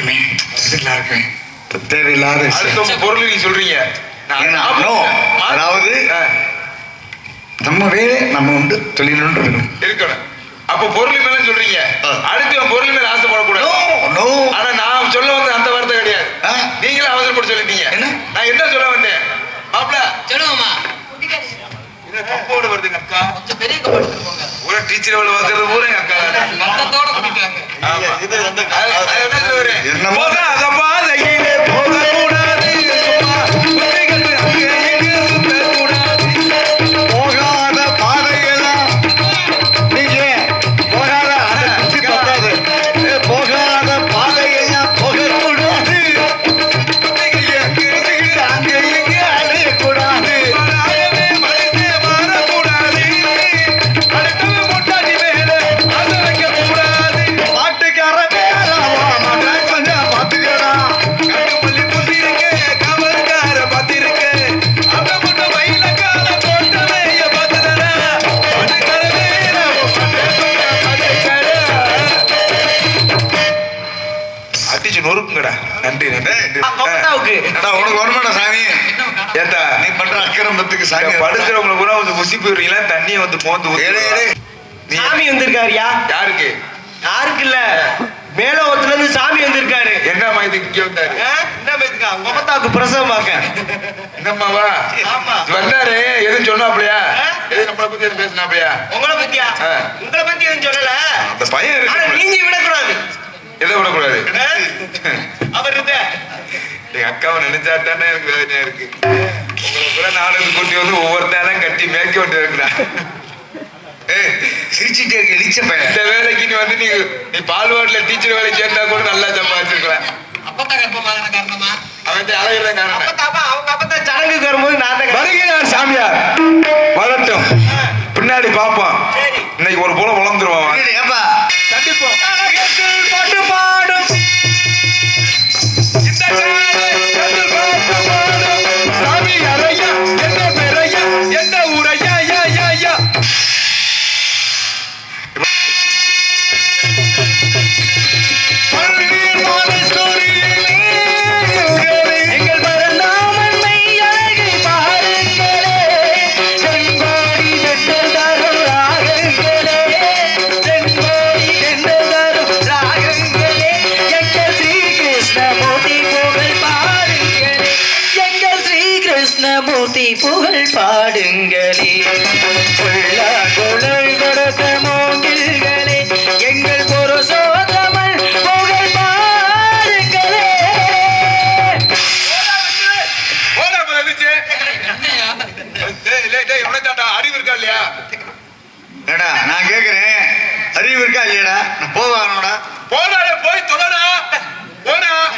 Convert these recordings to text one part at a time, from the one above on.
இருக்குமே நல்லா இருக்குமே தேவையில்லாத பொருள் நீங்க சொல்றீங்க. அதாவது ஆ, நம்ம வேலை நம்ம வந்து தொழிலுன்னு இருக்கணும். இருக்கணும். அப்ப பொருள் மேல சொல்றீங்க. அடுத்து பொருள் மேல ஆசைப்படக்கூடாது. ஆனா நான் சொல்ல வந்த அந்த வார்த்தை கிடையாது. ஆ. நீங்களும் அவசரப்பட்டு சொல்லிட்டீங்க. என்ன? நான் என்ன சொல்ல வந்தேன்? மாப்பிள. சொல்லுங்கம்மா. வருதுங்க அக்கா? கொஞ்சம் பெரிய போங்க. பூரா டீச்சர் வேலை பார்க்கறது பூரா எங்க அக்கா அது- பாதையிலே. சும்மா மோந்து சாமி வந்திருக்காருயா? யாருக்கு? யாருக்கு இல்ல. மேலோகத்துல இருந்து சாமி வந்திருக்காரு. என்ன இதுக்கு இங்க வந்தாரு? என்ன முகத்தாவுக்கு பிரசவம் பார்க்க. என்னம்மாவா? ஆமா. வந்தாரு. எதுவும் சொன்னாப்லையா? எது நம்மளை பத்தி எதுவும் பேசினாப்லையா உங்களை பத்தியா. உங்களை பத்தி எதுவும் சொல்லல. அந்த பையன் இருக்கு. நீங்க விடக்கூடாது. எதை விடக்கூடாது? அவர் இருந்த எங்க அக்காவை நினைச்சா தானே எனக்கு வேதனையா இருக்கு. உங்களை கூட நாலு கூட்டி வந்து ஒவ்வொருத்தாலும் கட்டி மேய்க்க வேண்டியது சிரிச்சிட்டே இருக்க இழிச்ச பையன். இந்த வேலைக்கு நீ வந்து நீ நீ பால்வாடில டீச்சர் வேலை சேர்ந்தா கூட நல்லா சம்பாதிச்சிருக்கலாம் அப்பத்தா கர்ப்பமான காரணமா? அவன் அழகிறத காரணம். அவங்க அப்பதான் சடங்குக்கு வரும்போது நான் வருகிறார் சாமியார். வரட்டும் பின்னாடி பாப்போம் சரி. இன்னைக்கு ஒரு போல வளர்ந்துருவான் ஏப்பா புகழ் பாடுங்களே. உள்ள குழல் கொடுத்த மூங்கில்களே எங்கள் இல்லையா? ஏடா நான் கேக்குறேன். அறிவு இருக்கா இல்லையாடா? நான் போவாங்கடா போடா போய் தொலைடா. போடா.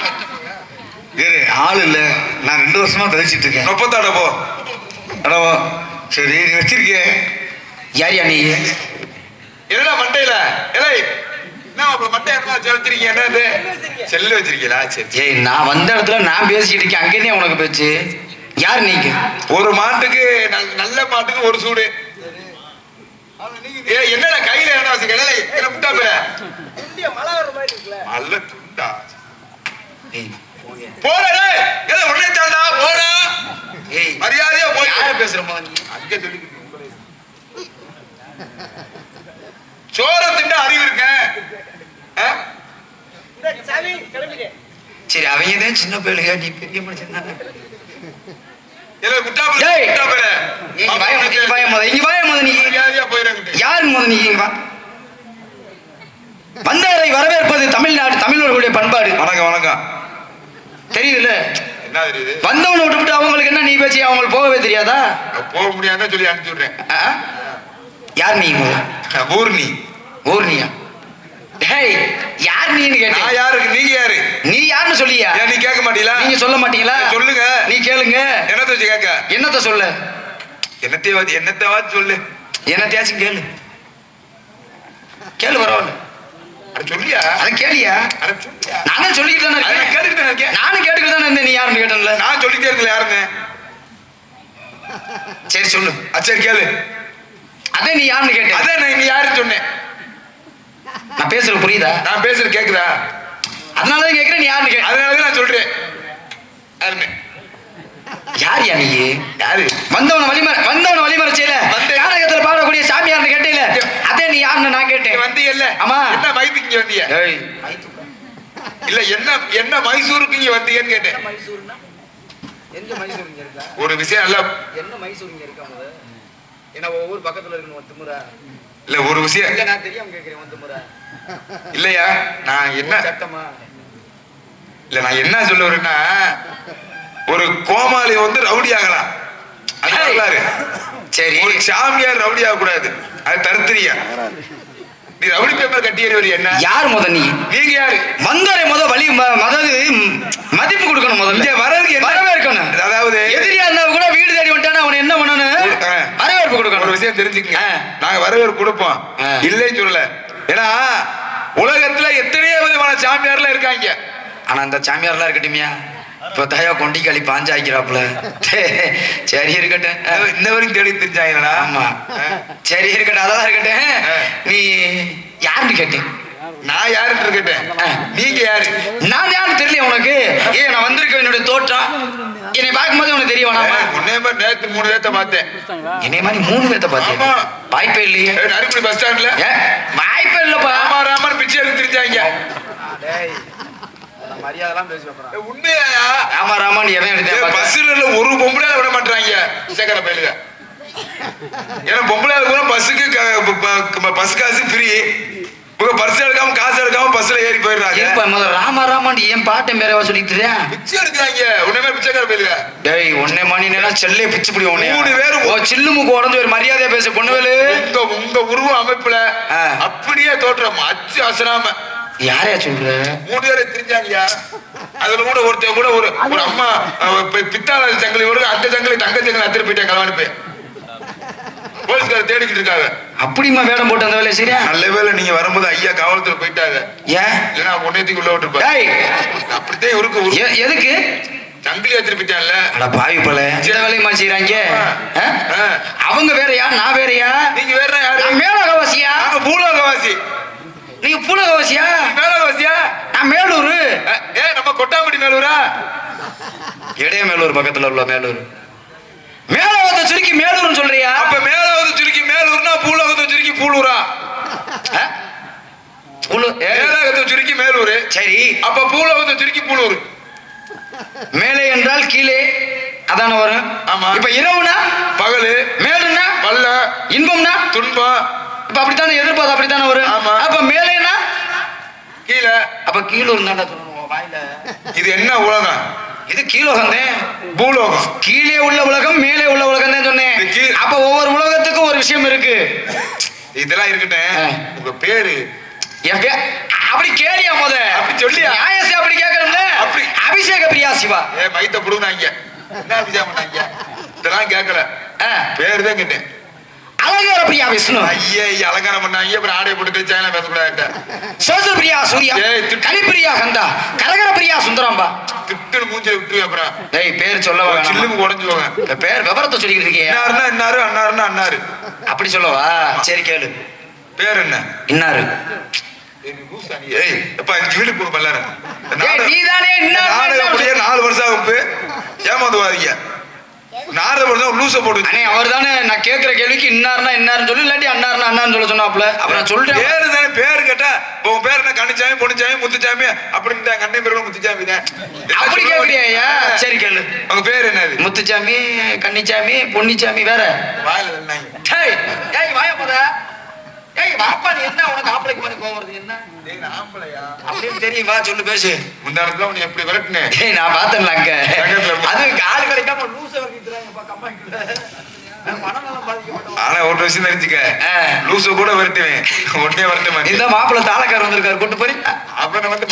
வேறு ஆள் இல்ல. நான் ரெண்டு வருஷமா தவிச்சிட்டு இருக்கேன். முப்பத்தாடா போ. பணம் சரி நீ வச்சிருக்கிய. யார் யா நீ? என்னடா மண்டையில? ஏலே நான் வந்த இடத்துல நான் பேசிக்கிட்டு இருக்கேன். அங்கே உனக்கு பேச்சு. யார் நீங்க? ஒரு மாட்டுக்கு நல்ல மாட்டுக்கு ஒரு சூடு. என்னடா கையில என்ன வச்சுக்கல புட்டா பேர நல்ல துண்டா. போடா உடனே தாண்டா போடா. மரியாதையா போய் யார பேசுறமா நீ? அங்க சொல்லிக்கிட்டு சோற அறிவு இருக்க. சரி அவங்க தான் சின்ன பிள்ளையா நீ பெரிய மனுஷன் தானே. வரவேற்பது தமிழ்நாடு தமிழர்களுடைய பண்பாடு. வணக்கம் வணக்கம். தெரியுதுல்ல? என்ன தெரியுது? வந்தவனை விட்டுவிட்டு அவங்களுக்கு என்ன நீ பேசி அவங்களுக்கு போகவே தெரியாதா? போக முடியாதுன்னு சொல்லி அனுப்பிச்சு விடுறேன்? யார் நீ ஊர்னி ஊர்னியா டேய் யார் நீன்னு நான் கேட்டேன் யாருக்கு? நீங்க யாரு? நீ யாருன்னு சொல்லியா? நீ கேட்க மாட்டீங்களா? நீங்க சொல்ல மாட்டீங்களா? சொல்லுங்க. நீ கேளுங்க. என்னத்த கேட்க? என்னத்த சொல்ல? என்னத்தையாவது என்னத்தையாவது சொல்லு. என்னத்தையாச்சும் கேளு. கேளு பரவாயில்ல. சொல்லியா? அத கேளியா? நானும் சொல்லிக்கிட்டு தானே கேட்டுக்கிட்டு தானே இருக்கேன். நானும் கேட்டுக்கிட்டு தானே இருந்தேன் நீ யாருன்னு கேட்டேன்ல? நான் சொல்லிட்டே இருக்கல யாருன்னு? சரி சொல்லு. சரி கேளு. அதே நீ யாருன்னு கேட்டேன். அதான் நீ யாருன்னு சொன்னேன். நான் பேசுறது புரியுதா? நான் பேசுறது கேக்குதா? அதனாலதான் கேக்குறேன் நீ யாருன்னு கேட்டேன். அதனாலதான் நான் சொல்றேன். யாருன்னு? யார் யா நீ? யாரு? வந்தவன வழிமற வந்தவன வழிமற செய்யல வந்தேன். காரகத்துல பாடக்கூடிய சாமியார்னு கேட்டேல அதே நீ யாருன்னு நான் கேட்டேன். வந்தீங்கல்ல? ஆமா. என்ன மைத்துக்கு இங்க வந்தீங்க? ஏய். இல்ல என்ன என்ன மைசூருக்கு இங்க வந்தீங்கன்னு கேட்டேன். எங்க மைசூர் இங்க இருக்கா? ஒரு விஷயம் இல்ல என்ன மைசூர் இங்க இருக்கா முத ஏன்னா ஒவ்வொரு பக்கத்துல இருக்கணும் ஒத்து முறை இல்ல ஒரு விஷயம். எங்க நான் தெரியாம கேக்குறேன் ஒத்து முறை இல்லையா? நான் என்ன சட்டமா? இல்ல நான் என்ன சொல்ல வரேன்னா ஒரு கோமாளி வந்து ரவுடி ஆகலாம். அது. வரலாறு சரி. ஒரு சாமியார் ரவுடி ஆக கூடாது அது தருத்திரியா நீ ரவுடி பேப்பர் கட்டி எறிவது என்ன? யார் முத நீ? நீங்க யாரு? வந்தவரை முத வழி ம- அதாவது ம், மதிப்பு கொடுக்கணும் முதல்ல. வரதுக்கு வரவேற்கணும் அதாவது எதிரியா இருந்தா கூட வீடு தேடி வந்துட்டானா அவன் என்ன பண்ணணும். வரவேற்பு ஒரு கொடுக்கணும் விஷயம் தெரிஞ்சுக்கங்க. நாங்க வரவேற்பு கொடுப்போம். இல்லைன்னு சொல்லல. ஏன்னா உலகத்துல எத்தனையோ விதமான சாமியார்லாம் இருக்காங்க. ஆனா அந்த சாமியார்லாம் இருக்கட்டுமியா? இப்போ தயா கொண்டி களி பாஞ்சாய்க்கிறாப்புல சரி இருக்கட்டும். இன்ன வரைக்கும் தேடி தெரிஞ்சாங்கடா ஆமா. சரி இருக்கட்டும் அதெல்லாம் இருக்கட்டும். நீ யாருன்னு கேட்டேன். நான் யாருன்னு இருக்கட்டேன். நீங்க யாரு? நான் யாருன்னு தெரியல உனக்கு? ஏ நான் வந்திருக்க என்னுடைய தோற்றம். என்னை பார்க்கும்போது உனக்கு தெரிய வேணாமா? உன்னே மாதிரி நேத்து மூணு பேர்த்த பார்த்தேன். என்னை மாதிரி மூணு பேர்த்த பார்த்தேன். வாய்ப்பே இல்லையே. நரிக்குடி பஸ் ஸ்டாண்ட்ல. வாய்ப்பே இல்லப்பா. ராமா ராமன் பிச்சை எடுத்து தெரிஞ்சாங்க. மரியாதைலாம் பேசி ஏய், உண்மையாயா ராமா ராமான் எவன் ஏய், எடுத்தேன் பஸ்ல ஒரு பொம்பளை விட மாட்டாங்க சேக்கர பயிலுக. ஏன்னா பொம்பளை கூட பஸ்ஸுக்கு பஸ் காசு ஃப்ரீ இவங்க பர்ஸ் எடுக்காம காசு எடுக்காம பஸ்ல ஏறி போயிடுறாங்க. ஏப்பா முதல்ல ராமா ராமான் என் பேரவா சொல்லிட்டு? பிச்சை எடுக்கிறாங்க. உடனே பிச்சைக்கார பயிலுக. டேய் ஒன்னே மணி நேரம் செல்லே பிச்சு பிடி உன்னை மூணு பேரும் ஓ சில்லு மூக்கு உடஞ்சு ஒரு மரியாதையா பேச பொண்ணுவேலு. உங்க உங்க உருவ அமைப்புல. அப்படியே தோற்றம். அச்சு அசராம. யாரையா சொல்ற? மூணு பேரை தெரிஞ்சாங்கயா அதுல கூட ஒருத்தன் கூட ஒரு ஒரு அம்மா பித்தாள சங்கிலி ஒரு அந்த சங்கிலி தங்க சங்கிலி அத்திரி போயிட்டேன் கலவானு போய் போலீஸ்கார தேடிக்கிட்டு இருக்காங்க. அப்படிமா வேடம் போட்டு அந்த வேலையை சரியா நல்ல வேளை நீங்க வரும்போது ஐயா காவல்துறை போயிட்டாங்க. ஏன்? இல்லைன்னா ஒன்னேத்துக்கு உள்ள விட்டுருப்பாங்க. டேய் அப்படித்தான் எ- எதுக்கு? சங்கிலி அத்திரி போயிட்டான்ல. அட பாவி போல. இந்த வேலையுமா செய்யறாங்க. அவங்க வேறயா? நான் வேறயா? நீங்க வேற யாரு? மேலகவாசியா? பூலோகவாசி. நீங்க பூலகவாசியா? மேலோகவாசியா? நான் மேலூர். ஏ நம்ம கொட்டாம்பட்டி மேலூரா? இடைய மேலூர் பக்கத்துல உள்ள மேலூர். மேலகத்தை சுருக்கி மேலூர்னு சொல்றியா? அப்ப மேலோகத்தை சுருக்கி மேலூர்னா பூலோகத்தை சுருக்கி பூலூரா? மேலோகத்தை சுருக்கி மேலூரு. சரி. அப்ப பூலோகத்தை சுருக்கி பூலூர். மேலே என்றால் கீழே அதான வரும். ஆமா. இப்ப இரவுனா? பகலு. மேலுன்னா பல்ல. இன்பம்னா? துன்பம். இப்ப அப்படித்தானே எதிர்பார்த்து அப்படித்தானே வரும். அப்ப மேலேனா கீழே. அப்ப கீழூர் தான்டா சொல்லணும் வாயில. இது என்ன உலகம்? இது கீழோகம் தான் பூலோகம். கீழே உள்ள உலகம் மேலே உள்ள உலகம் தான் சொன்னேன். கீழ்- அப்ப ஒவ்வொரு உலகத்துக்கும் ஒரு விஷயம் இருக்கு. இதெல்லாம் ஆ. இருக்கட்டும் உங்க பேரு. என் அப்படி கேளியா முத. அப்படி சொல்லியா? நியாயசி அப்படி கேட்கணும்ல? அப்படி. அபிஷேக பிரியா சிவா. ஏ மைத்த புடுங்கினாங்க. என்ன அபிஷேகம் பண்ணாங்க? இதெல்லாம் கேட்கல. பேரு தான் கேட்டேன். அலங்கார பிரியா விஷ்ணு. ஐயே அலங்காரம் பண்ணாங்க அப்புறம் ஆடையை போட்டு கழிச்சாங்க பேசக்கூடாது சோச பிரியா சூர்யா திட்டு. கலிப்பிரியா கந்தா கரகர பிரியா சுந்தரம்பா. திட்டுன்னு மூஞ்சி விட்டு அப்புறம். டேய் பேர் சொல்ல வேணாமா? சில்லுக்கு உடஞ்சுவாங்க இந்த பேர் விவரத்தை சொல்லிக்கிட்டு இருக்கியா இன்னாருன்னா இன்னாரு அன்னாருன்னா அன்னாரு. அப்படி சொல்லவா? சரி கேளு. பேர் என்ன? இன்னாரு. போங்க இன்னார் நாடகம் முடிய நாலு வருஷம். ஏமாந்துவாதீங்க. முடிஞ்சா ஒரு லூசை போட்டு அண்ணே அவர் தானே நான் கேட்கிற கேள்விக்கு இன்னார்னா இன்னாருன்னு சொல்லி இல்லாட்டி அன்னார்னா அண்ணான்னு சொல்ல சொன்னாப்ல அப்ப நான் சொல்றேன். பேரு தானே பேரு கேட்டா உன் பேர் என்ன? கண்ணிச்சாமி பொண்ணுச்சாமி முத்துச்சாமி அப்படின்னு கண்ணை பேரும் முத்துச்சாமி தான். அப்படியா சரி கேளு. உங்க பேர் என்னது முத்துச்சாமி கன்னிச்சாமி பொன்னிச்சாமி வேற. வாயில வாய போத ஏய் நீ என்ன உனக்கு ஆம்பளைக்கு மாதிரி கோவம் வருது என்ன டேய், ஆம்பளையா? அப்படின்னு தெரியும் சொல்லு பேசு முந்தானத்துல உன்னை எப்படி விரட்டுனேன்? ஏய் நான் பார்த்தேன்ல அங்க. அது ஆள் கிடைக்காம லூச வர்க்கிட்டுறாங்கப்பா கம்மாய்க்குள்ள ஆனா ஒரு விஷயம் தெரிஞ்சுக்க. லூசு கூட விரட்டுவேன் உடனே விரட்ட மாட்டேன் இந்த மாப்பிள்ளை தாளக்காரர் வந்திருக்காரு கூட்டு போய் அவனை வந்து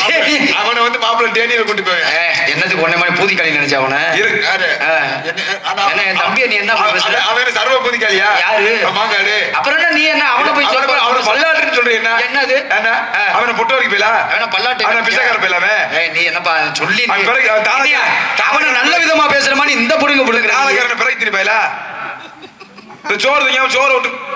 அவனை வந்து மாப்பிள்ளை தேனியில கூட்டி போவேன் என்னத்துக்கு ஒன்னே மாதிரி பூதிக்காளி நினைச்ச அவன என் தம்பியை நீ என்ன அவன் சர்வ பூதிக்காளியா? யாரு? மாங்காடு. அப்புறம் என்ன நீ என்ன அவனை போய் சொல்ல அவனை பல்லாட்டுன்னு சொல்ற என்ன? என்னது? அவனை பொட்டு வரைக்கும் போயிலா? அவன பல்லாட்டு அவனை பிச்சைக்கார போயிலாமே? நீ என்னப்பா சொல்லி அவன் நல்ல விதமா பேசுற மாதிரி இந்த புடுங்க புடுங்குற நாளைக்காரனை பிறகு திரி போயிலா? இந்த சோறு திங்காம சோறு விட்டு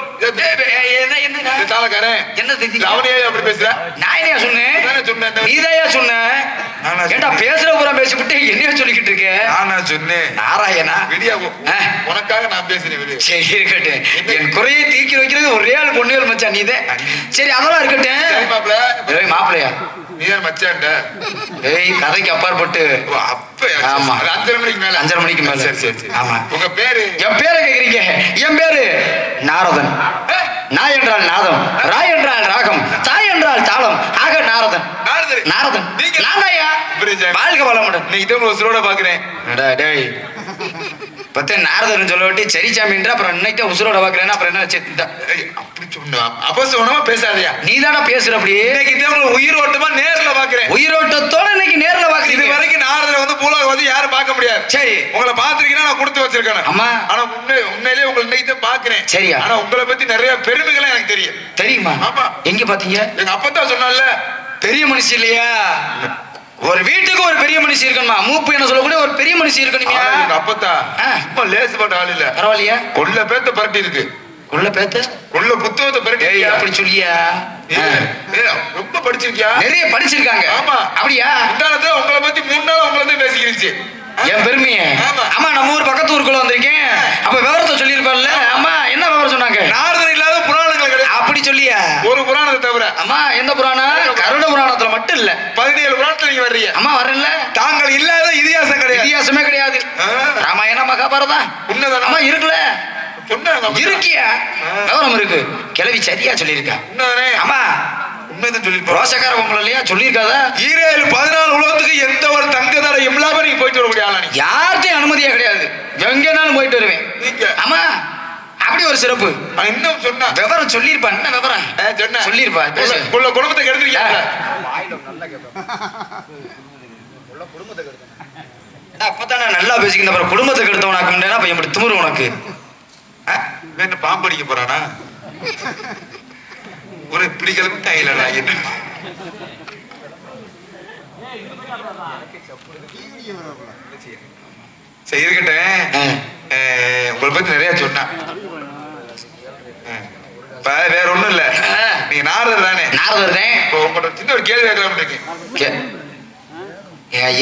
சொல்லிக்கிட்டு இருக்க? நானா சொன்னேன்? நாராயணா. உனக்காக நான் பேசுறேன் சரி இருக்கட்டும். என் குறையை தீக்கி வைக்கிறது ஒரே ஆள் பொண்ணுகள் மச்சான் நீதான். சரி அதெல்லாம் இருக்கட்டும். மாப்பிள ஏய் மாப்பிளையா நீ மச்சான்ட? ஏய் கதைக்கு அப்பாற்பட்டு. அப்ப ஆமா. அஞ்சரை மணிக்கு மேல. அஞ்சரை மணிக்கு மேல. சரி ஆமா. உங்க பேரு? என் பேரை கேக்குறீங்க? என் பேரு நாரதன். நாய் என்றால் நாதம் ராய் என்றால் ராகம் தாய் என்றால் தாளம். ஆக நாரதன். நாரதன். நீங்க- புரியுது. வாழ்க வளமுடன். தான் உங்க உசுரோட பாக்குறேன் டேய். பத்தே நாரதன் சொல்ல விட்டு சரிச்சாமின்ற அப்புறம் இன்னைக்கு உசுரோட பாக்குறேன்னா அப்புறம் என்ன அப்படி சொன்னா அபசகுணமா பேசாதயா? நீ தானே பேசுற அப்படி. இன்னைக்கு உங்களை உயிர் ஓட்டமா நேர்ல பாக்குறேன் உயிரோட்டத்தோட இன்னைக்கு நேர்ல இது பாக்குறீங்க வரைக்கும் நாரதரை வந்து பூலோகம் வந்து யாரும் பார்க்க முடியாது. சரி. உங்களை பார்த்திருக்கீங்கன்னா நான் கொடுத்து வச்சிருக்கேன். ஆமா. ஆனா உண்மை உண்மையிலேயே உங்களை இன்னைக்கு தான் பாக்குறேன் சரியா? ஆனா உங்களை பத்தி நிறைய பெருமைகள் எனக்கு தெரியும். தெரியுமா? ஆமா. எங்க பாத்தீங்க எங்க அப்பா சொன்னால பெரிய மனுஷி இல்லையா? ஒரு வீட்டுக்கு ஒரு பெரிய மனுஷி இருக்கணுமா? மூப்பு என்ன சொல்லக்கூடிய ஒரு பெரிய மனுஷி இருக்கணுமியா எங்க அப்பத்தா. சும்மா லேசுப்பட்ட ஆள் இல்ல. பரவாயில்லையா. கொள்ள பேத்த பரட்டி இருக்கு. உள்ள பேத்த? கொள்ள புத்தகத்தை பரட்டி? அப்படி சொல்லியா? ரொம்ப படிச்சிருக்கியா? நிறைய படிச்சிருக்காங்க. ஆமா. அப்படியா? முந்தானத்துல உங்களை பத்தி மூணு நாள் உங்களை தான் பேசிக்கிருச்சு என் பெருமைய. ஆமா. நம்ம ஊர் பக்கத்து ஊருக்குள்ள வந்திருக்கேன். அப்ப விவரத்தை சொல்லியிருப்பார்ல ஆமா என்ன விவரம் சொன்னாங்க? நாரதர் இல்லாத அப்படி சொல்லியா? ஒரு புராணத்தை தவிர. அம்மா எந்த புராணம்? கருட புராணத்துல மட்டும் இல்ல. பதினேழு புராணத்துல நீங்க வர்றீங்க. அம்மா வரல. தாங்கள் இல்லாத இதிகாசம் கிடையாது. வித்தியாசமே கிடையாது. ராமாயணம் மகாபாரதம் உண்மைதானா? அம்மா இருக்குல்ல. இருக்கியா. விவரம் இருக்கு. கிளவி சரியா சொல்லியிருக்கா. ஆமா உண்மைதான் சொல்லிருப்போம் ரோசக்கார பொம்பளை இல்லையா? சொல்லியிருக்காதா? ஈரேழு பதினாலு உலகத்துக்கு எந்த ஒரு தங்க தடை இல்லாம நீங்க போயிட்டு வரக்கூடிய ஆளா யார்கிட்டயும் அனுமதியா கிடையாது. எங்கனாலும் போயிட்டு வருவேன். ஆமா அப்படி ஒரு சிறப்பு. இன்னும் சொன்னா? விவரம் சொல்லியிருப்பா என்ன விவரம்? சொன்னா. சொல்லியிருப்பா உள்ள- உள்ள குடும்பத்தை கெடுத்துருக்கீங்க. அப்பதான் நல்லா பேசிக்கிறேன் அப்புறம் குடும்பத்துக்கு எடுத்தவனாக்க முடியாது அப்ப எப்படி திமுரு உனக்கு? என்ன பாம்பு அடிக்க போறானா? ஒரு பிடிக்கல கையிலடா என்ன சரி. அஹ், உங்களை பத்தி நிறைய சொன்னான் வேற ஒண்ணும் இல்ல. நீங்க நாரதர் தானே? நாரதர் தான்? இப்போ உங்கள்ட்ட சின்ன ஒரு கேள்வி கேட்கலாம்னு இருக்கேன்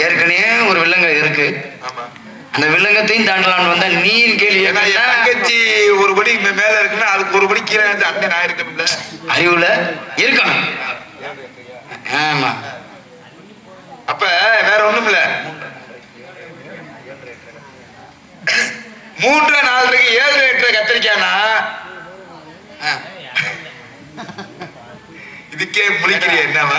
ஏற்கனவே ஒரு வில்லங்க இருக்கு. ஆமா. அந்த வில்லங்கத்தையும் தாண்டலாம்னு வந்தா நீ கேள்வி தங்கச்சி ஒரு படி மேல இருக்குன்னா அதுக்கு ஒரு படி கீழே அண்ணன் நான் இருக்கணும்ல அறிவுல இருக்கணும். ஆமா அப்ப வேற ஒண்ணும் இல்ல மூன்று நாலரைக்கு ஏழு எட்டு கத்திரிக்கானா ஆ. இதுக்கே முழிக்கிறிய என்னவா?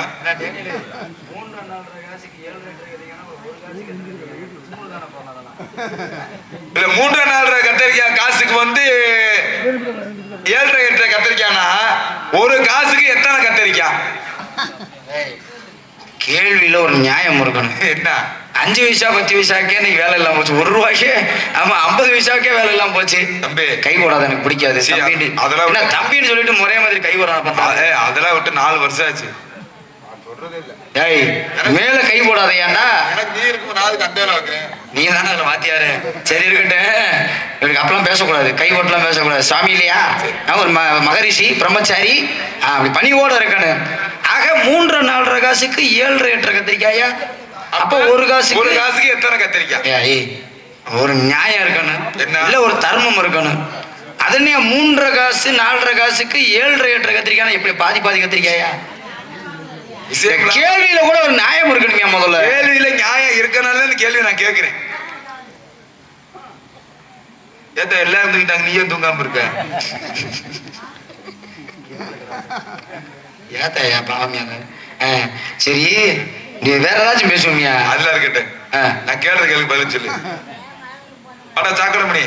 இல்ல மூன்று நாலரை கத்திரிக்காய் காசுக்கு வந்து ஏழரை எட்டு கத்திரிக்கானா ஒரு காசுக்கு எத்தனை கத்திரிக்காய்? கேள்வியில ஒரு நியாயம் இருக்கணும். என்ன? அஞ்சு பைசா பத்து பைசாக்கே இன்னைக்கு வேலை இல்லாம போச்சு. ஒரு ரூபாய்க்கே ஆமா ஐம்பது பைசாக்கே வேலை இல்லாம போச்சு. தம்பி. கை போடாத எனக்கு பிடிக்காது. அதெல்லாம் தம்பின்னு சொல்லிட்டு முறைய மாதிரி கை ஏய், அதெல்லாம் விட்டு நாலு வருஷம் ஆச்சு. டேய் மேல கை போடாதையாண்டா? நீ தானே அதுல மாத்தியாரு சரி இருக்கட்டும். இவனுக்கு அப்பெல்லாம் பேசக்கூடாது. கை ஓட்டலாம் பேசக்கூடாது. சாமி இல்லையா? ஒரு மகரிஷி பிரம்மச்சாரி. அப்படி பணிவோட இருக்கணும். ஆக மூன்று நாலரை காசுக்கு ஏழரை எட்டரை கத்திரிக்காயா? அப்போ ஒரு காசுக்கு ஒரு காசுக்கு எத்தனை கத்திரிக்காய்? ஏய், ஒரு நியாயம் இருக்கணும்? இல்ல ஒரு தர்மம் இருக்கணும். அதனே மூன்றரை காசு நாலரை காசுக்கு ஏழரை எட்டரை கத்திரிக்காய் எப்படி? பாதி பாதி கத்திரிக்காயா? கேள்வியில கூட ஒரு நியாயம் இருக்கணுங்க முதல்ல. கேள்வியில நியாயம் இருக்கனால இந்த கேள்வி நான் கேட்கிறேன் ஏத்த எல்லாரும் தூங்கிட்டாங்க. நீயும் தூங்காம இருக்க. ஏத்தாயா பாவமியா ஆ, சரி. நீ வேற ஏதாச்சும் பேசுவியா? அதெல்லாம் இருக்கட்டும். நான் கேள்வி கேள்வி பதில் சொல்லு. அடா சாக்கடமணி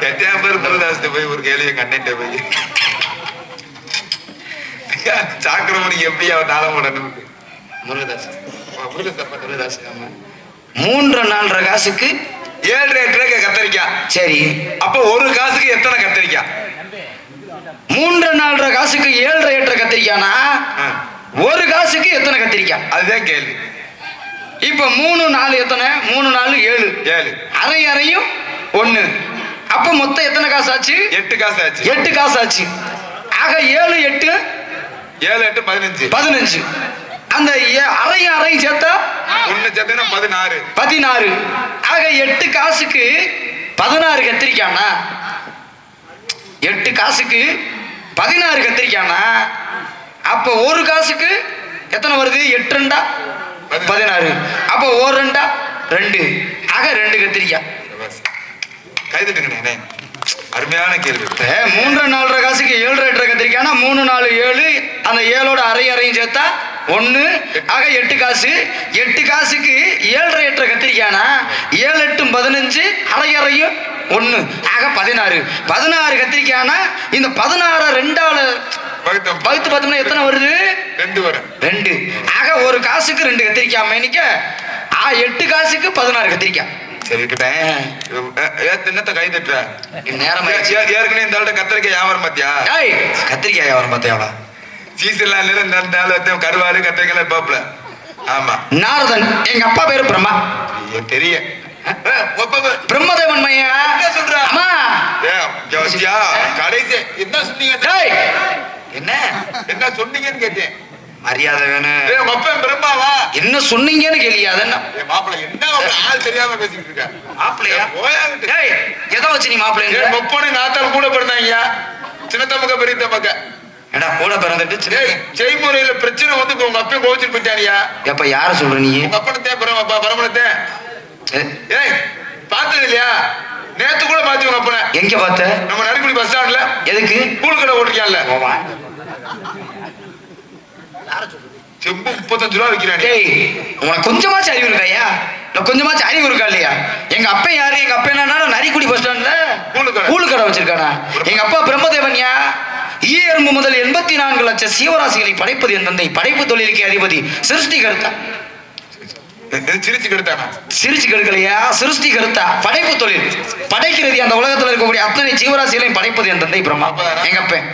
கெட்டியா பேர் முருகதாஸ்து போய் ஒரு கேள்வியை கண்ணிட்ட போய். சாக்கரமணி எப்படி அவன் தாளம் போடணும் முருகதாஸ். முருகதாஸ் ஆமா. மூன்று நாலரை காசுக்கு ஏழு ரூபாய்க்கு கத்தரிக்காய் சரி. அப்ப ஒரு காசுக்கு எத்தனை கத்தரிக்காய் மூன்று நாலரை காசுக்கு ஏழரை எட்டரை கத்திரிக்கானா? ஒரு காசுக்கு எத்தனை கத்திரிக்காய் அதுதான் கேள்வி. இப்ப மூணு நாலு எத்தனை? மூணு நாலு ஏழு. ஏழு. அரை அறையும் ஒண்ணு. அப்ப மொத்தம் எத்தனை காசு ஆச்சு எட்டு காசு ஆச்சு எட்டு காசு ஆச்சு ஆக ஏழு எட்டு? ஏழு எட்டு பதினஞ்சு. பதினஞ்சு. அந்த அரையும் அரையும் சேர்த்தா? ஒண்ணு சேர்த்தா பதினாறு. பதினாறு. ஆக எட்டு காசுக்கு பதினாறு கத்திரிக்கானா? எட்டு காசுக்கு பதினாறு கத்திரிக்கானா அப்ப ஒரு காசுக்கு எத்தனை வருது? எட்டு ரெண்டா? பதினாறு. அப்ப ஒரு ரெண்டா? ரெண்டு. ஆக ரெண்டு கத்திரிக்காய் கைதட்டுங்கண்ணே அருமையான கேள்வி. மூன்றரை நாலரை காசுக்கு ஏழு எட்டரை கத்திரிக்காய்னா மூணு நாலு ஏழு. அந்த ஏழோட அரை அரையும் சேர்த்தா ஒன்று ஆக எட்டு காசு. எட்டு காசுக்கு ஏழரை எட்டரை கத்திரிக்காய்னா ஏழு எட்டும் பதினஞ்சு. அரை அரையும் ஒன்று ஆக பதினாறு. பதினாறு கத்திரிக்காய்னா இந்த பதினாறு ரெண்டால பகுத்து பார்த்தோம்னா எத்தனை வருது? ரெண்டு வரும். ரெண்டு. ஆக ஒரு காசுக்கு ரெண்டு கத்திரிக்காய் மேனிக்க ஆ எட்டு காசுக்கு பதினாறு கத்திரிக்காய். கத்திரிக்காய் வியாபாரம் பார்த்தியாவா சீசன்லாம் இல்ல இந்த ஆள் வந்து கருவாடு கத்திரிக்காய் பாப்புல ஆமா. நாரதன் எங்க அப்பா பேரு பிரம்மா. ஐயோ, தெரிய பிரம்மதேவன் மையா என்ன சொல்ற? அம்மா. கடைசி என்ன சொன்னீங்க? என்ன? என்ன சொன்னீங்கன்னு கேட்டேன். மரியாதை வேணும் அப்பன் பிரம்மாவா? என்ன சொன்னீங்கன்னு கேளியா அது என்ன? ஏய், மாப்பிள்ளை என்ன? ஆள் தெரியாம பேசிக்கிட்டு இருக்க? மாப்பிள்ளையா? போயாங்கிட்டு எதை வச்சு நீ மாப்பிள்ளை முப்பனு நாத்தால் கூட பிறந்தாங்க சின்ன தமக்க பெரிய தமக்க ஏடா கூட பிறந்துட்டு செய்முறையில பிரச்சனை வந்து உங்க அப்பன் கோவிச்சுட்டு போயிட்டானியா எப்ப யார சொல்ற நீ? அப்பனத்தே பரம பரமனத்தே. ஏய் பார்த்தது இல்லையா நேத்து கூட பாத்தி உங்க அப்பனை எங்க பார்த்த? நம்ம நரிக்குடி பஸ் ஸ்டாண்ட்ல எதுக்கு? கூழ் கடை ஓட்டிருக்கியான்ல. செம்பு முப்பத்தஞ்சு ரூபா விற்கிறானே டேய் உனக்கு கொஞ்சமாச்சும் அறிவு இருக்காயா இல்ல கொஞ்சமாச்சும் அறிவு இருக்கா இல்லையா? எங்க அப்பன் யாரு? எங்க அப்பன் என்னன்னா நரிக்குடி பஸ் ஸ்டாண்ட்ல கூழு கடை. வச்சிருக்கானா? எங்க அப்பா பிரம்மதேவன்யா ஈ எறும்பு முதல் எண்பத்தி நான்கு லட்சம் சீவராசிகளை படைப்பது என் தந்தை. படைப்பு தொழிலுக்கு அதிபதி சிருஷ்டி கருத்தா சிரிச்சு கெடுத்தானா சிரிச்சு கெடுக்கலையா? சிருஷ்டி கருத்தா படைப்பு தொழில். படைக்கிறது அந்த உலகத்துல இருக்கக்கூடிய அத்தனை ஜீவராசிகளையும் படைப்பது என் தந்தை பிரம்மா. எங்க அப்பன்?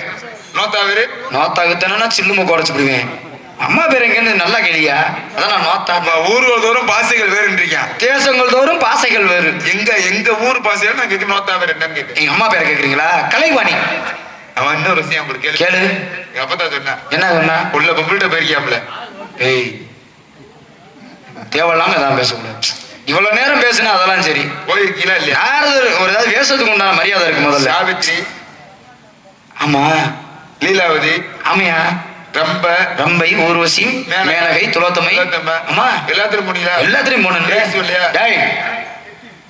நோத்தாவிரு? நோத்தாகுத்தனா சில்லும குறைச்சு விடுவேன் அம்மா பேர் எங்கன்னு நல்லா கேளியா? அதான் நான் நோத்தா. ஊர்கள் தோறும் பாசைகள் வேறுன்றிருக்கான் தேசங்கள் தோறும் பாசைகள் வேறு. எங்க எங்க ஊர் பாசைகள் நான் கேட்க நோத்தாவிரு என்னன்னு கேட்க எங்க அம்மா பேரை கேக்குறீங்களா கலைவாணி. அவன் இன்னொரு விஷயம் உங்களுக்கு கேளு. கேளு. எங்க அப்பதான் சொன்னான். என்ன சொன்னா? உள்ள பொம்பள்கிட்ட போயிருக்கியாப்ல ஏய் தேவையில்லாம எதாவது பேசக்கூடாது. இவ்வளவு நேரம் பேசுனா அதெல்லாம் சரி. போயிருக்கீங்களா இல்லையா? யாராவது ஒரு ஏதாவது பேசுறதுக்கு உண்டான மரியாதை இருக்கு முதல்ல. சாவித்ரி. ஆமா. லீலாவதி. ஆமையா. ரொம்ப. ரம்பை ஊர்வசி மேனகை, துலோத்தமை. ஆமா. எல்லாத்திலும் முடியல எல்லாத்திலையும் போன ஏய் சொல்லியா? டேய்.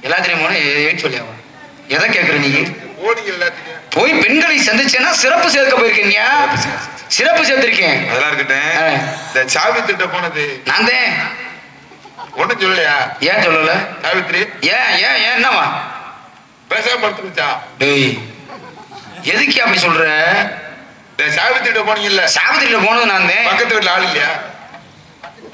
எல்லாத்திலையும் போன ஏன் சொல்லியாவா எதை கேக்குற நீ? போய் பெண்களை சந்திச்சேன்னா சிறப்பு சேர்க்க போயிருக்கீங்க சிறப்பு சேர்த்திருக்கேன். அதெல்லாம் இருக்கட்டும். இந்த சாவித்திட்ட போனது. நான் தான். ஒண்ணும் சொல்லலையா? ஏன் சொல்லல? சாவித்ரி. ஏன் ஏன் ஏன் என்னவா பேசாம படுத்துருச்சா டேய் எதுக்கு அப்படி சொல்ற? இந்த சாவித்திட்ட போனீங்கல்ல? சாவித்திரியில போனது நான் தான். பக்கத்து வீட்டுல ஆள் இல்லையா?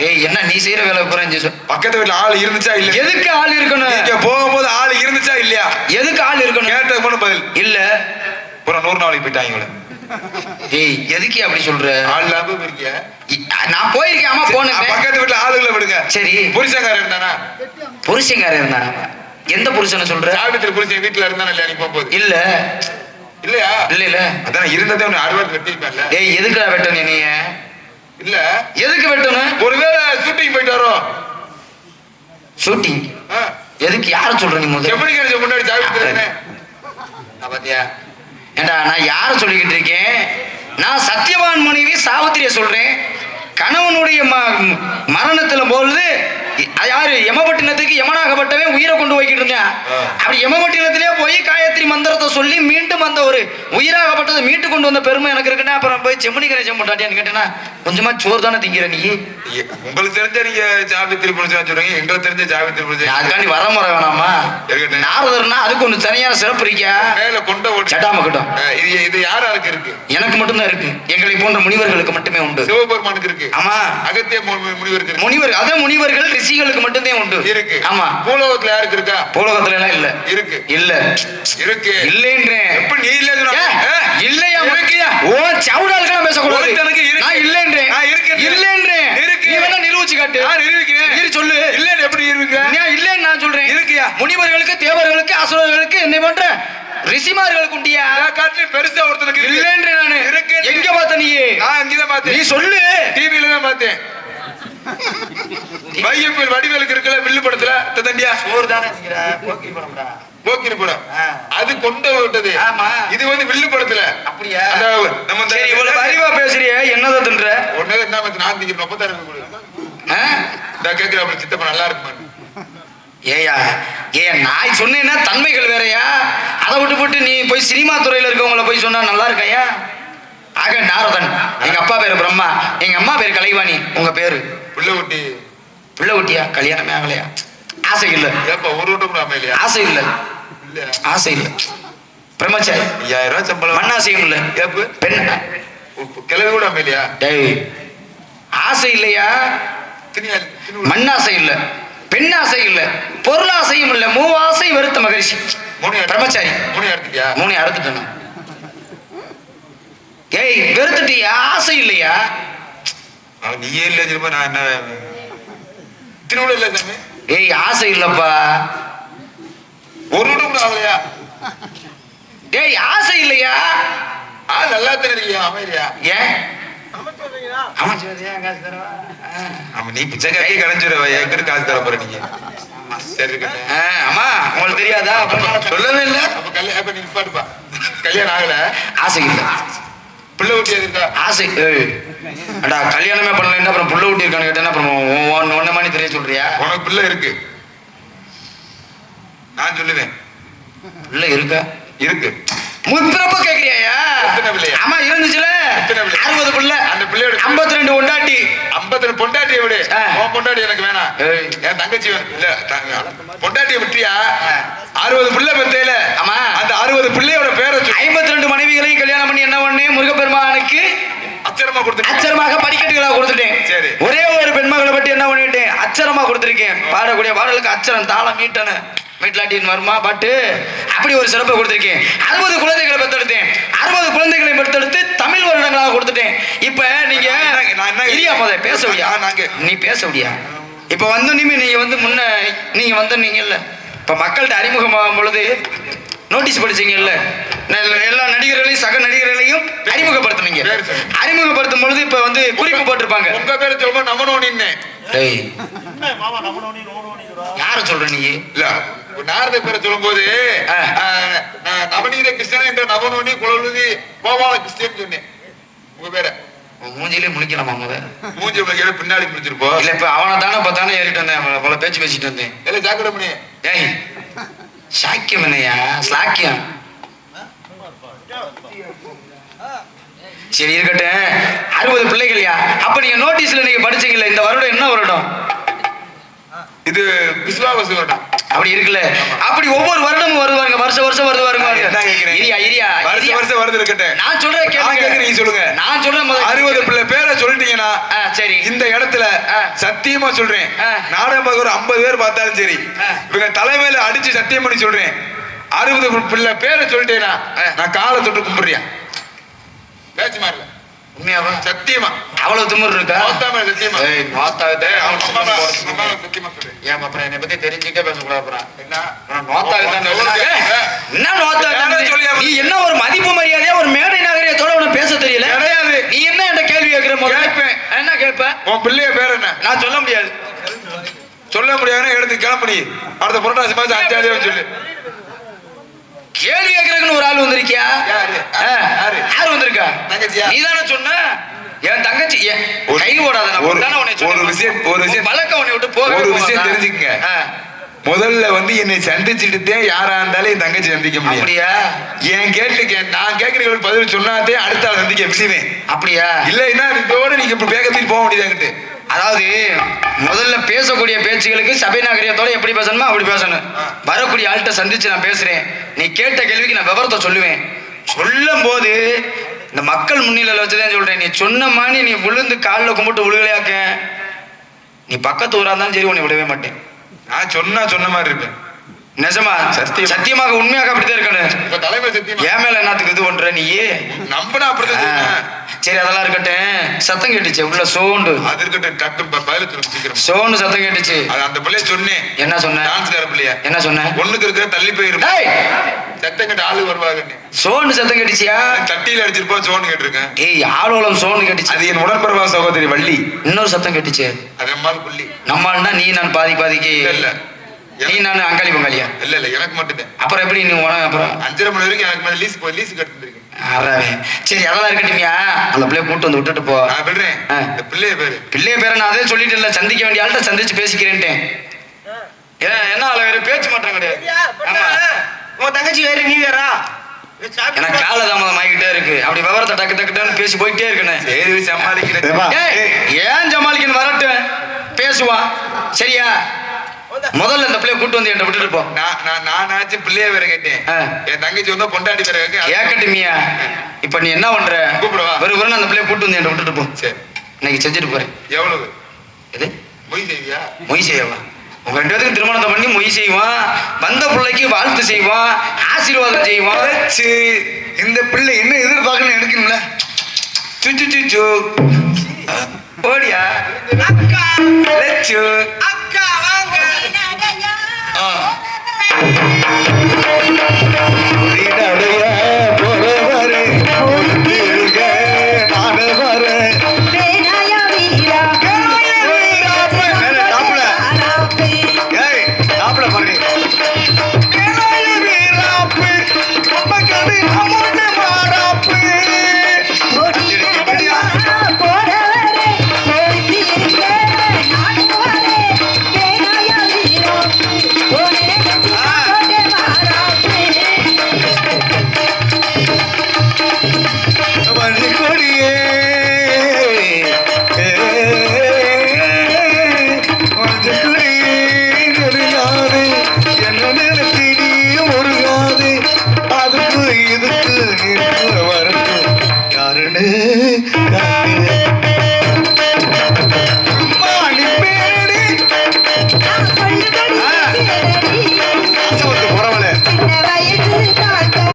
டேய் என்ன நீ செய்யற வேலை பூரா இங்க சொல். பக்கத்து வீட்டுல ஆள் இருந்துச்சா இல்ல எதுக்கு ஆள் இருக்கணும்? போகும்போது ஆள் இருந்துச்சா இல்லையா? எதுக்கு ஆள் இருக்கணும்? கேட்ட கூட பதில். இல்ல. ஒரு நூறு நாளைக்கு போயிட்டாங்க இவள டேய் எதுக்கு அப்படி சொல்ற? ஆள் இல்லாம போயிருக்கிய இ- நான் போயிருக்கேன் அம்மா போனேன் பக்கத்து வீட்டுல ஆளுகளை விடுங்க. சரி. புருஷங்காரன் இருந்தானா? புருஷங்காரன் இருந்தானா? எந்த புருஷனை சொல்ற? சாவித்திரி புருஷன் வீட்டுல இருந்தானா இல்லையா? நீ போகும்போது இல்ல. இல்லையா? இல்ல இல்ல. அதான் இருந்ததே உன்னை அறுபது வெட்டிருப்பேன்ல டேய் எதுக்குடா வெட்டணும் என்னைய? இல்ல. எதுக்கு வெட்டணும்? ஒருவேளை ஷூட்டிங் போயிட்டாரோ ஷூட்டிங் ஆ. எதுக்கு யார சொல்ற நீ முதல்ல? செம்மணி கணேசன் முன்னாடி சாவித்திரி பாத்தியா? ஏண்டா நான் யாரை சொல்லிக்கிட்டு இருக்கேன்? நான் சத்தியவான் மனைவி சாவித்திரியை சொல்றேன். கணவனுடைய ம மரணத்துல பொழுது யாரு? யமபட்டினத்துக்கு யமனாகப்பட்டவன் உயிரை கொண்டு போய்கிட்டு இருந்தேன். அப்படி யமபட்டினத்திலே போய் காயத்ரி மந்திரத்தை சொல்லி மீண்டும் அந்த ஒரு உயிராகப்பட்டதை மீட்டு கொண்டு வந்த பெருமை எனக்கு இருக்குன்னா அப்புறம் போய் செம்மணி கணேசன் போட்டாட்டியான்னு கேட்டேன்னா கொஞ்சமா சோறு தானே திங்கிற நீ? உங்களுக்கு தெரிஞ்ச நீங்க ஜாவித்திரி புரிஞ்சா சொல்றீங்க எங்களுக்கு தெரிஞ்ச ஜாவித்திரி புரிஞ்சா அதுக்காண்டி வரமுறை வேணாமா? இருக்கட்டும். நாரதர்னா அதுக்கு ஒன்று தனியான சிறப்பு இருக்கா. மேல கொண்ட ஓட்டு சட்டாம கட்டும் ஆ, இது இது யாராருக்கு இருக்கு? எனக்கு மட்டும்தான் இருக்கு. எங்களை போன்ற முனிவர்களுக்கு மட்டுமே உண்டு. சிவபெருமானுக்கு இருக்கு. ஆமா. அகத்திய மு- மு- முனிவருக்கு இருக்கு. முனிவர் அதான் முனிவர்கள் ரிஷிகளுக்கு மட்டும்தான் உண்டு. இருக்கு. ஆமா. பூலோகத்துல யாருக்கு இருக்கா? பூலோகத்துல எல்லாம் இல்ல. இருக்கு. இல்ல. இருக்கு. இல்லைன்றேன். எப்ப நீ இல்ல? இல்லையா? இருக்கியா ஓ சவுடாலுக்கு பேசக்கூடாது இருக்கு. நான் இல்லைன்றேன். நான் இருக்கேன். இல்லைன்றேன். இருக்கு. நீ வேணா நிரூபிச்சு காட்டு. நான் நிரூபிக்கிறேன். இரு சொல்லு. இல்லன்னு எப்படி இருவீங்க ஏன் இல்லைன்னு நான் சொல்றேன். இருக்கியா? முனிவர்களுக்கு தேவர்களுக்கு அசுரர்களுக்கு என்னை போன்ற ரிஷிமார்களுக்கு உண்டியா? காட்டுலயும் பெருசா ஒருத்தனுக்கு இருக்கு. இல்லைன்ற நானு. இருக்கு. எங்க பார்த்த நீ நான் அங்கதான் நீ பார்த்தேன் சொல்லு டிவில தான் பார்த்தேன். வையப்பல் வடிவேலுக்கு இருக்கல வில்லு படத்துல தண்டியா சோறு தானே படம்டா. போக்கிரி படம். அது கொண்டு விட்டது. ஆமா. இது வந்து வில்லு படத்துல. அப்படியா? நம்ம சரி இவ்வளவு அறிவா பேசுறிய என்னதை தின்ற? ஒண்ணு என்ன மத்த நான் திங்கிற முப்பத்தாயிரம் கொடு ஆ? இந்த கேக்குற அப்படி சித்தப்பா நல்லா இருக்குமா? ஏயா ஏன் நான் சொன்னேன்னா தன்மைகள் வேறயா? அதை விட்டு போட்டு நீ போய் சினிமா துறையில இருக்கவங்கள போய் சொன்னா நல்லா இருக்கையா? ஆக நாரதன். எங்க அப்பா பேரு பிரம்மா எங்க அம்மா பேரு கலைவாணி உங்க பேரு? புள்ள ஊட்டி பிள்ளை குட்டியா? கல்யாணமே ஆகலையா? ஆசை இல்ல. ஏப்பா ஒரு ஓட்டம் அமையலையா? ஆசை இல்ல. இல்ல ஆசை இல்ல. பிரம்மச்சாரி ஐயாயிரம் ரூபாய் சம்பளம். மண்ணாசையும் இல்ல. ஏப்பு? பெண். கிளவி கூட அமையலையா? டேய் ஆசை இல்லையா? மண்ணாசை இல்ல. பெண் ஆசை இல்ல. பொருளாசையும் இல்ல. மூவாசை வெறுத்த மகரிஷி மூணு பிரம்மச்சாரி. மூணு எடுத்துட்டியா மூணு அறுத்துட்டேன். ஏய் வெறுத்துட்டியா? ஆசை இல்லையா? அவன் நீயே இல்ல திரும்ப நான் என்ன? திருவிழா இல்ல சாமி ஏய் ஆசை இல்லப்பா. ஒரு கூட ஆகலையா? ஏய் ஆசை இல்லையா? ஆ நல்லா தானே இருக்கியா அமைதியா? ஏன் அவன் சொல்றியா, காசு தரவா? ஆமா நீ பிச்சைக்காரி கடைஞ்சிருவ எங்கிட்ட காசு தர போற நீங்க. சரி இருக்கட்டும். ஆ, அம்மா உங்களுக்கு தெரியாதா? சொல்லவே இல்ல. அப்ப கல்யாணம் அப்ப நீ நிப்பாட்டுப்பா. கல்யாணம் ஆகல. ஆசை இல்ல. பிள்ளை ஊட்டி இருக்கா ஆசை. அடா கல்யாணமே பண்ணலன்னா அப்புறம் புள்ள ஊட்டி இருக்கான்னு கேட்டேன்னா அப்புறம் ஒன்ன மணி தெரிய சொல்றியா? உனக்கு பிள்ளை இருக்கு. நான் சொல்லுவேன். புள்ள இருக்கா? இருக்கு. முற்பிறப்ப கேக்குறியா? ஆமா இருந்துச்சுல? அறுபது புள்ள. அந்த பிள்ளையோட? ஐம்பத்தி ரெண்டு ஐம்பத்தி பொண்டாட்டியை விடு. உன் பொண்டாட்டி எனக்கு வேணாம். என் தங்கச்சி. இல்ல பொண்டாட்டியை விட்டியா? அறுபது பிள்ளை பெத்தையில ஆமா. அந்த அறுபது பிள்ளையோட பேரை ஐம்பத்தி ரெண்டு மனைவிகளையும் கல்யாணம் பண்ணி என்ன பண்ணேன் முருகப்பெருமானுக்கு அச்சரமா கொடுத்து அச்சரமாக படிக்கட்டுகளா கொடுத்துட்டேன். சரி. ஒரே ஒரு பெண்மகளை பற்றி என்ன பண்ணிட்டேன்? அச்சரமா கொடுத்துருக்கேன். பாடக்கூடிய பாடலுக்கு அச்சரம் தாளம் மீட்டனு மீட்லாட்டின் வருமா பாட்டு அப்படி ஒரு சிறப்பை கொடுத்துருக்கேன். அறுபது குழந்தைகளை பெற்றெடுத்தேன். அறுபது குழந்தைகளை பெற்றெடுத்து தமிழ் வருடங்களாக கொடுத்துட்டேன். இப்ப நீங்க நான் என்ன- நான் என்ன- இரியா முத பேச முடியா நான் நாங்க- நீ பேச முடியா இப்ப வந்தோன்னுமே நீங்க வந்து முன்ன நீங்க வந்த நீங்க இல்ல இப்ப மக்கள்கிட்ட அறிமுகமாகும் பொழுது நோட்டீஸ் படிச்சீங்கல்ல? நெ- எல்லா நடிகர்களையும் சக நடிகர்களையும் அறிமுகப்படுத்துனீங்க. அறிமுகப்படுத்தும் பொழுது இப்ப வந்து குறிப்பு போட்டிருப்பாங்க. உங்க பேரை சொல்லும்போது நம்ம நின்னேன். டேய் யார சொல்ற நீ? இல்ல ஒரு நாரத பேரை. ஆ, நான் நவநீத கிருஷ்ணன் என்ற நவநோனி குழலுதி கோபால கிருஷ்ணன் சொன்னேன். உங்க பேரை? உன் மூஞ்சிலே முழிக்கலாமா முத மூஞ்சி உங்களை பின்னாடி பிடிச்சிருப்போம் இல்ல இப்ப அவனை தானே இப்ப தானே ஏறிட்டு வந்தேன். அவனை போல பேச்சு பேசிட்டு வந்தேன். இல்ல ஜாக்கிரதை பண்ணி ஏய் சாக்கியம் என்னையா? ஸ்லாக்கியம் சரி இருக்கட்டும். அறுபது பிள்ளைகள்யா? அப்ப நீங்க நோட்டீஸ்ல நீங்க படிச்சீங்கல்ல இந்த வருடம் என்ன வருடம்? இது விஸ்வாவசு வருடம். அப்படி இருக்குல்ல. அப்படி ஒவ்வொரு வருடமும் வருவாங்க வருஷம் வருஷம் வருது வருவாங்க? இரியா இரியா வருஷம். வருஷம் வருது இருக்கட்டும் நான் சொல்றேன் கேளுங்க. நீங்க சொல்லுங்க. நான் சொல்றேன் முதல்ல அறுபது பிள்ளை பேரை சொல்லிட்டீங்கன்னா சரி. இந்த இடத்துல. சத்தியமா சொல்றேன். நாடகம் ஒரு ஐம்பது பேர் பார்த்தாலும் சரி. இவங்க தலைமையில அடிச்சு சத்தியம் பண்ணி சொல்றேன். அறுபது பிள்ளை பேரை சொல்லிட்டேனா ஆ. நான் காலை தொட்டு கும்பிடுறேன். பேச்சு மாறல. உண்மையாவா? சத்தியமா. அவ்வளவு திமிரு இருக்கா? மொத்தமா சத்தியமா. ஏய் ஏய், அவன் சும்மா. அம்மா, சத்தியமா சொல்றேன் ஏன் அப்புறம் என்னை பத்தி தெரிஞ்சுக்க பேசக்கூடாது அப்புறம் என்ன? நான் நோத்தாவி தான் என்ன நோத்தாவி தான் வேற சொல்லியா? நீ என்ன ஒரு மதிப்பு மரியாதையா ஒரு மேடை நாகரிகத்தோட உனக்கு பேச தெரியல? கிடையாது. நீ என்ன என்கிட்ட கேள்வி கேட்கிற முதல்ல? கேட்பேன். என்ன கேட்ப? உன் பிள்ளைய பேர் என்ன? நான் சொல்ல முடியாது. சொல்ல முடியாதுன்னு எடுத்து கிளம்பு நீ. அடுத்த புரட்டாசி மாசம் அஞ்சாம் தேதி சொல்லு. கேள்வி கேட்கறதுக்குன்னு ஒரு ஆள் வந்திருக்கியா யாரு? ஆ, யாரு? யார் வந்திருக்கா? நீ தானே சொன்ன என் தங்கச்சி கை ஓடாத ஒரு-. விஷயம்- ஒரு விஷயம்- உன் பழக்கம் உன்னை விட்டு போக ஒரு விஷயம் தெரிஞ்சுக்கங்க. முதல்ல வந்து என்னை சந்திச்சுட்டு யாரா இருந்தாலும் என் தங்கச்சி சந்திக்க முடியும் அப்படியா என் கேட்டு நான் கேட்கறவங்களுக்கு பதில் சொன்னாதே அடுத்த ஆள் சந்திக்க முடியுமே அப்படியா இல்லைன்னா இதோட நீங்க இப்படி வேகத்தில் போக முடியாதுங்கிட்டு அதாவது முதல்ல பேசக்கூடிய பேச்சுகளுக்கு சபை நாகரிகத்தோட எப்படி பேசணுமோ அப்படி பேசணும். வரக்கூடிய ஆள்கிட்ட சந்திச்சு நான் பேசுறேன். நீ கேட்ட கேள்விக்கு நான் விவரத்தை சொல்லுவேன். சொல்லும் போது இந்த மக்கள் முன்னிலையில் வச்சுதான் சொல்றேன். நீ சொன்ன மாதிரி நீ விழுந்து காலில் கும்பிட்டு விழுகலையாக்க நீ பக்கத்து ஊரா இருந்தாலும் சரி உன்னை விடவே மாட்டேன். நான் சொன்னா சொன்ன மாதிரி இருப்பேன். நிஜமா? சத்தியம். சத்தியமாக உண்மையாக அப்படித்தான் இருக்கணும். என் மேல என்னத்துக்கு இது பண்ற நீ? நம்பினா அப்படிதான். சரி அதெல்லாம் இருக்கட்டும். சத்தம் கேட்டுச்சு உள்ள சோண்டு. அது இருக்கட்டும் டக்கு பதில சொல்லு சீக்கிரம். சோண்டு சத்தம் கேட்டுச்சு. அது அந்த பிள்ளைய சொன்னேன். என்ன சொன்ன? டான்ஸ்கார பிள்ளைய. என்ன சொன்ன? ஒண்ணுக்கு இருக்கிற தள்ளி போயிரும் டேய் சத்தம் கட்ட ஆளு வருவாங்க சோண்டு சத்தம் கேட்டுச்சியா? தட்டியில அடிச்சிருப்பா சோன்னு கேட்டிருக்கேன். ஏய் ஆளோளம் சோண்டு கேட்டுச்சு. அது என் உடற்பரவா சகோதரி வள்ளி. இன்னொரு சத்தம் கேட்டுச்சு. அது அம்மாள் புள்ளி. நம்மள்னா நீ நான் பாதி பாதிக்கு. இல்ல நீ நான் அங்காளி பங்காளியா? இல்ல இல்ல எனக்கு மட்டும்தான். அப்புறம் எப்படி நீ உனக்கு அப்புறம்? அஞ்சரை மணி வரைக்கும் எனக்கு மேல லீஸ் லீஸ் அறவே சரி அதெல்லாம் இருக்கட்டுமியா. அந்த பிள்ளைய கூட்டு வந்து விட்டுட்டு போ. பிள்ளைய பேரு. பிள்ளைய பேரை நான் அதே சொல்லிட்டு இல்ல சந்திக்க வேண்டிய ஆள்கிட்ட சந்திச்சு பேசிக்கிறேன்ட்டேன். ஏன் என்ன ஆளு வேற? பேச்சு மாற்றம் கிடையாது. ஆமா. உன் தங்கச்சி வேற நீ வேறா? எனக்கு கால தாமதம் ஆகிக்கிட்டே இருக்கு. அப்படி விவரத்தை டக்கு டக்கு டக்குன்னு பேசி போயிட்டே இருக்கணும் சரி சமாளிக்கிறேன். ஏன் ஜமாலிக்கன் வரட்டும். பேசுவான் சரியா? முதல்ல இந்த பிள்ளைய கூட்டு வந்து என்கிட்ட விட்டுட்டு போ. நான் நான் நானாச்சும் பிள்ளைய வேற கேட்டேன். என் தங்கச்சி வந்தா பொண்டாட்டி வேற கேட்க கேக்கட்டுமியா இப்ப நீ என்ன பண்ற? கூப்பிடவா? வெறு வெறும் அந்த பிள்ளைய கூட்டு வந்து என்கிட்ட விட்டுட்டு போ. சரி. இன்னைக்கு செஞ்சுட்டு போறேன். எவ்வளவு? எது? மொய் செய்வியா? மொய் செய்யவா? உங்க ரெண்டு பேத்துக்கு திருமணத்தை பண்ணி மொய் செய்வான் வந்த பிள்ளைக்கு வாழ்த்து செய்வான் ஆசீர்வாதம் செய்வான் இந்த பிள்ளை என்ன எதிர்பார்க்கணும் எடுக்கணும்ல. சுச்சு சுச்சு ஓடியா அக்கா. அக்கா Y nadie